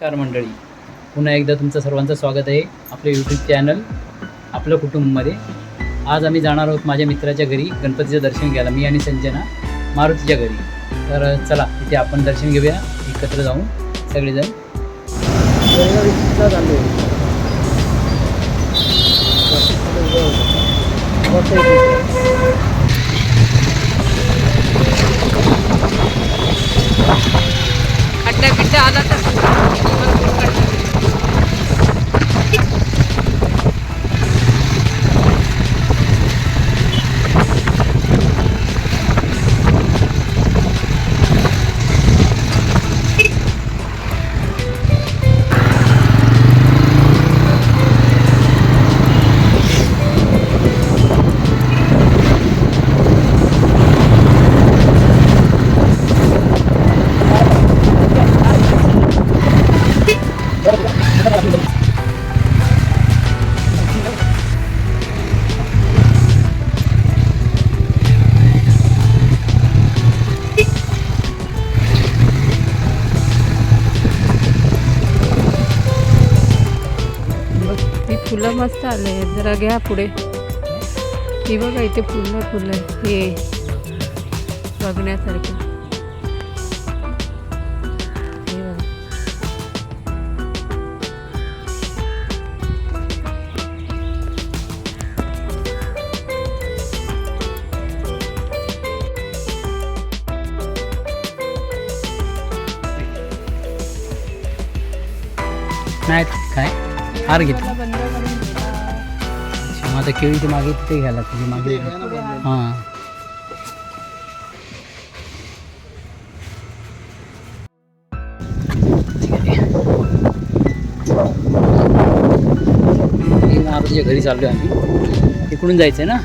नमस्कार मंडळी. पुन्हा एकदा तुमचं सर्वांचं स्वागत आहे आपलं यूट्यूब चॅनल आपलं कुटुंबमध्ये. आज आम्ही जाणार आहोत माझ्या मित्राच्या घरी गणपतीचं दर्शन घ्यायला मी आणि संजना मारुतीच्या घरी. तर चला तिथे आपण दर्शन घेऊया एकत्र जाऊन सगळेजण. चालू बिड्डा आला तर फुलं मस्त आले जरा घ्या पुढे. ही बघा इथे पूर्ण फुलं हे बघण्यासारखे. हे बघा. नाही काय? हार घेतला. मग आता केळीची मागे तिथे घ्यायला तुझी मागे हां ठीक आहे. हे मारुतीच्या घरी चाललोय आम्ही तिकडून जायचंय ना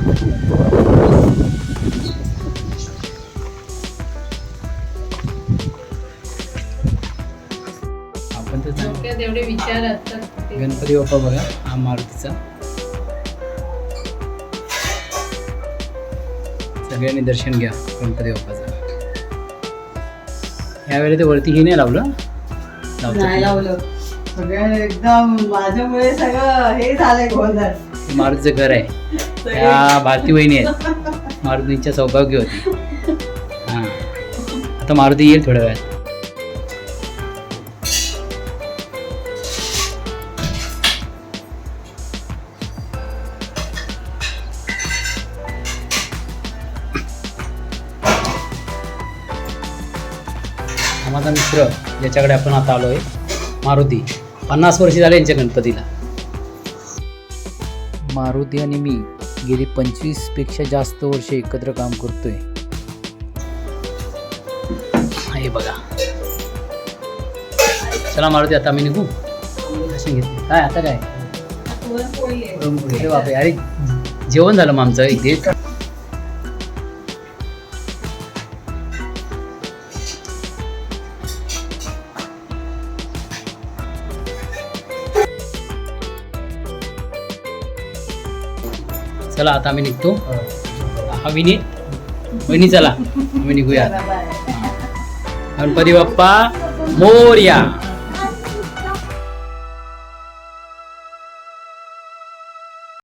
आपण तर जाऊ. डोक्यात एवढे विचार असतात ते. गणपती बाप्पा बघा हा मारुतीचा सगळ्यांनी दर्शन घ्या गणपती बाप्पाचं. यावेळी ते वरती ही नाही लावलं? नाही. लावलं. सगळं एकदम माझ्यामुळे सगळं हे झालंय गोंधळ मारुतीचं घर आहे. त्या भारती वहिनी आहेत. मारुतीच्या सौभाग्य होती हां. आता मारुती येईल थोड्या वेळात. माझा मित्र ज्याच्याकडे आपण आता आलो आहे मारुती. पन्नास वर्ष झाले यांच्या गणपतीला. मारुती आणि मी गेली पंचवीसपेक्षा जास्त वर्ष एकत्र काम करतोय. हे बघा. चला मारुती आता आम्ही निघू. दर्शन घेतलं. काय आता काय? पुरणपोळी. अरे बापरे अरे जेवण झालं मग आमचं इथे. चला आता आम्ही निघतो. हा. विनीत वहिनी चला. आम्ही निघूया गणपती बाप्पा मोर्या.